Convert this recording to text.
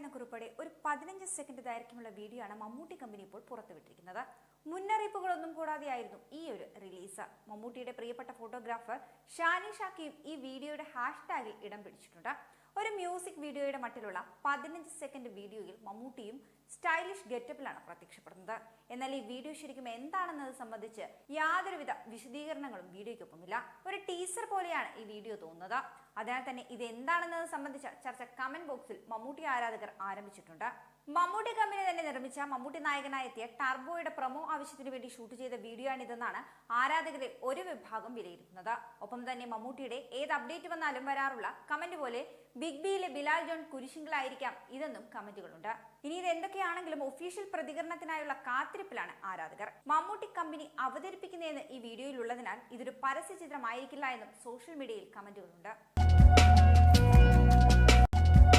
എന്ന കുറിപ്പടെ ഒരു പതിനഞ്ച് സെക്കൻഡ് ദൈർഘ്യമുള്ള വീഡിയോ ആണ് മമ്മൂട്ടി കമ്പനി ഇപ്പോൾ പുറത്തുവിട്ടിരിക്കുന്നത്. മുന്നറിയിപ്പുകളൊന്നും കൂടാതെയായിരുന്നു ഈ ഒരു റിലീസ് മമ്മൂട്ടിയുടെ പ്രിയപ്പെട്ട ഫോട്ടോഗ്രാഫർ ഷാനി ഷാക്കിയും ഈ വീഡിയോയുടെ ഹാഷ്ടാഗിൽ ഇടം പിടിച്ചിട്ടുണ്ട്. ഒരു മ്യൂസിക് വീഡിയോയുടെ മട്ടിലുള്ള പതിനഞ്ച് സെക്കൻഡ് വീഡിയോയിൽ മമ്മൂട്ടിയും സ്റ്റൈലിഷ് ഗെറ്റപ്പിലാണ് പ്രത്യക്ഷപ്പെടുന്നത്. എന്നാൽ ഈ വീഡിയോ ശരിക്കും എന്താണെന്നത് സംബന്ധിച്ച് യാതൊരുവിധ വിശദീകരണങ്ങളും വീഡിയോയ്ക്കൊപ്പമില്ല. ഒരു ടീസർ പോലെയാണ് ഈ വീഡിയോ തോന്നുന്നത്. അതിനാൽ തന്നെ ഇത് എന്താണെന്നത് സംബന്ധിച്ച ചർച്ച കമന്റ് ബോക്സിൽ മമ്മൂട്ടി ആരാധകർ ആരംഭിച്ചിട്ടുണ്ട്. മമ്മൂട്ടി കമ്പനി തന്നെ നിർമ്മിച്ച മമ്മൂട്ടി നായകനായ എത്തിയ ടർബോയുടെ പ്രൊമോ ആവശ്യത്തിന് വേണ്ടി ഷൂട്ട് ചെയ്ത വീഡിയോ ആണിതെന്നാണ് ആരാധകരിൽ ഒരു വിഭാഗം വിലയിരുത്തുന്നത്. ഒപ്പം തന്നെ മമ്മൂട്ടിയുടെ ഏത് അപ്ഡേറ്റ് വന്നാലും വരാറുള്ള കമന്റ് പോലെ ബിഗ് ബിയിലെ ബിലാൽ ജോൺ കുരിശിങ്കളായിരിക്കാം ഇതെന്നും കമന്റുകളുണ്ട് ഇനി ഇത് എന്തൊക്കെയാണെങ്കിലും ഒഫീഷ്യൽ പ്രതികരണത്തിനായുള്ള കാത്തിരിപ്പിലാണ് ആരാധകർ. മമ്മൂട്ടി കമ്പനി അവതരിപ്പിക്കുന്നതെന്ന് ഈ വീഡിയോയിൽ വീഡിയോയിലുള്ളതിനാൽ ഇതൊരു പരസ്യ ചിത്രമായിരിക്കില്ല എന്നും സോഷ്യൽ മീഡിയയിൽ കമന്റുകളുണ്ട്